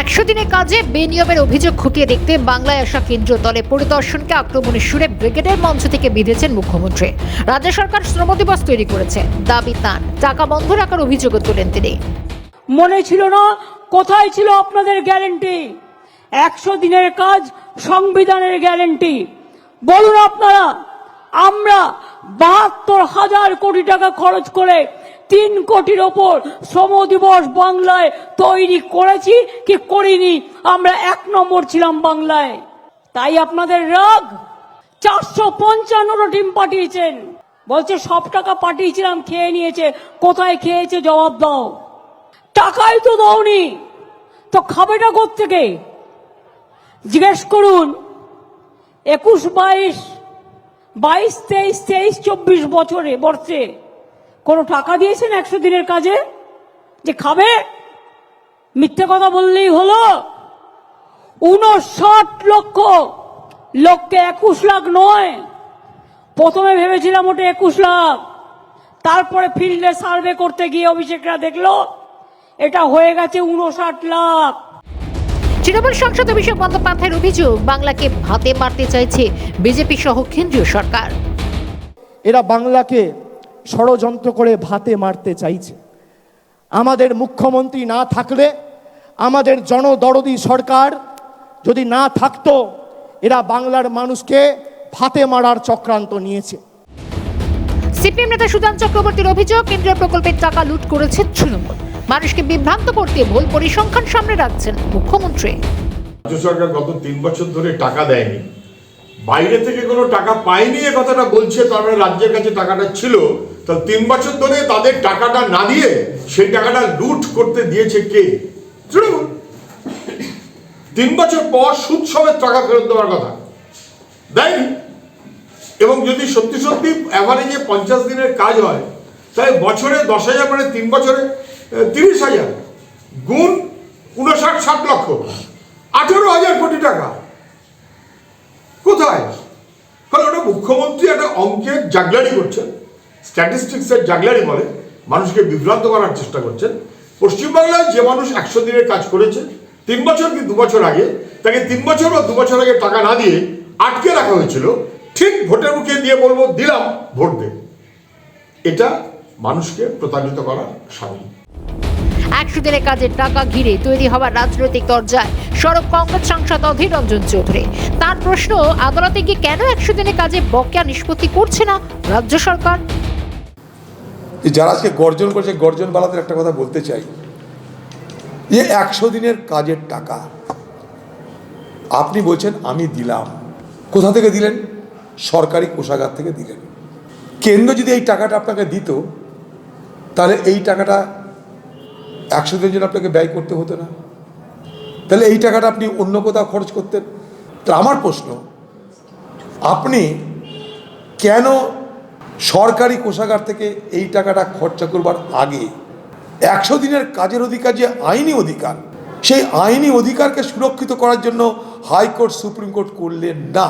একশো দিনের কাজে বেনিয়মের অভিযোগ খুঁটিয়ে দেখতে বাংলায় আসা কেন্দ্রীয় দলে পরিদর্শনকে আক্রমণের সুরে ব্রিগেডের মঞ্চ থেকে বিঁধেছেন মুখ্যমন্ত্রী। রাজ্য সরকার শ্রম দিবস তৈরি করেছে। দাবি তান টাকা বন্ধ রাখার অভিযোগও তোলেন তিনি। মনে ছিল না? কোথায় ছিল আপনাদের গ্যারেন্টি? একশো দিনের কাজ সংবিধানের গ্যারেন্টি। বলুন আপনারা, আমরা বাহাত্তর হাজার কোটি টাকা খরচ করে তিন কোটির ওপর শ্রম দিবস বাংলায় তৈরি করেছি কি করিনি, আমরা এক নম্বর ছিলাম বাংলায়। তাই আপনাদের রাগ? চারশো পঞ্চান্নটা টিম পাঠিয়েছেন। বলছে, সব টাকা পাঠিয়েছিলাম, খেয়ে নিয়েছে। কোথায় খেয়েছে জবাব দাও। টাকাই তো দাওনি। তো খাবেটা থেকে জিজ্ঞেস করুন। একুশ, বাইশ বাইশ, তেইশ তেইশ, চব্বিশ বছরে, বর্ষে। কোনো টাকা দিয়েছেন একশো দিনের কাজে? যে খাবে? মিথ্যে কথা বললেই হলো। উনষাট লক্ষ। লোককে একুশ লাখ নয়। প্রথমে ভেবেছিলাম ওটা একুশ লাখ। তারপরে ফিল্ডে সার্ভে করতে গিয়ে অভিষেকরা দেখল এটা হয়ে গেছে উনষাট লাখ। তৃণমূল সংসদ অভিষেক বন্দ্যোপাধ্যায়ের অভিযোগ বাংলাকে ভাতে মারতে চাইছে বিজেপি সহ কেন্দ্রীয় সরকার। এরা বাংলাকে ষড়যন্ত্র করে ভাতে মারতে চাইছে। আমাদের মুখ্যমন্ত্রী না থাকলে আমাদের জনদরদি সরকার যদি না থাকতো এরা বাংলার মানুষকে ভাতে মারার চক্রান্ত নিয়েছে। সিপিএম নেতা সুধান চক্রবর্তীর অভিযোগ কেন্দ্রীয় প্রকল্পের টাকা লুট করেছে তৃণমূল। মানুষকে বিভ্রান্ত করতে ভুল পরিসংখ্যান সামনে রাখছেন মুখ্যমন্ত্রী। রাজ্য সরকার গত তিন বছর ধরে টাকা দেয়নি। বাইরে থেকে কোনো টাকা পায়নি এ কথাটা বলছে তার মানে রাজ্যের কাছে টাকাটা ছিল। তো তিন বছর ধরে তাদের টাকাটা না দিয়ে সেই টাকাটা লুট করতে দিয়েছে কে? তিন বছর পর সুদ সমেত টাকা ফেরত দেওয়ার কথা। দেয়নি এবং যদি সত্যি সত্যি অ্যাভারেজে পঞ্চাশ দিনের কাজ হয়, তাহলে বছরে দশ হাজার মানে তিন বছরে তিরিশ হাজার গুণ উনষাট ষাট লক্ষ। আঠেরো হাজার কোটি টাকা। কোথায়? ফলে ওটা মুখ্যমন্ত্রী একটা অঙ্কের জাগলারি করছেন। স্ট্যাটিস্টিক্সের জাগলারি বলে মানুষকে বিভ্রান্ত করার চেষ্টা করছেন। পশ্চিমবাংলায় যে মানুষ একশো দিনের কাজ করেছে, তিন বছর কি দু বছর আগে, তাকে তিন বছর বা দু বছর আগে টাকা না দিয়ে আটকে রাখা হয়েছিল, ঠিক ভোটের মুখে দিয়ে বলব দিলাম ভোট দে এটা মানুষকে প্রতারিত করার সামিল। একশো দিনের কাজের টাকা ঘিরে তৈরি হওয়ার রাজনৈতিক দরজায় সড়ক কংগ্রেস সাংসদ অধীর রঞ্জন চৌধুরী। তার প্রশ্ন, আদালতে গিয়ে কেন একশো দিনের কাজে বকেয়া নিষ্পত্তি করছে না রাজ্য সরকার? যে যারা আজকে গর্জন করছে গর্জন বালাদের একটা কথা বলতে চাই। যে একশো দিনের কাজের টাকা। আপনি বলছেন, আমি দিলাম। কোথা থেকে দিলেন? সরকারি কোষাগার থেকে দিলেন। কেন্দ্র যদি এই টাকাটা আপনাকে দিত, তাহলে এই টাকাটা একশো দিনের জন্য আপনাকে ব্যয় করতে হতো না। তাহলে এই টাকাটা আপনি অন্য কোথাও খরচ করতেন? তো আমার প্রশ্ন, আপনি কেন সরকারি কোষাগার থেকে এই টাকাটা খরচা করবার আগে একশো দিনের কাজের অধিকার যে আইনি অধিকার, সেই আইনি অধিকারকে সুরক্ষিত করার জন্য হাইকোর্ট, সুপ্রিম কোর্ট করলেন না।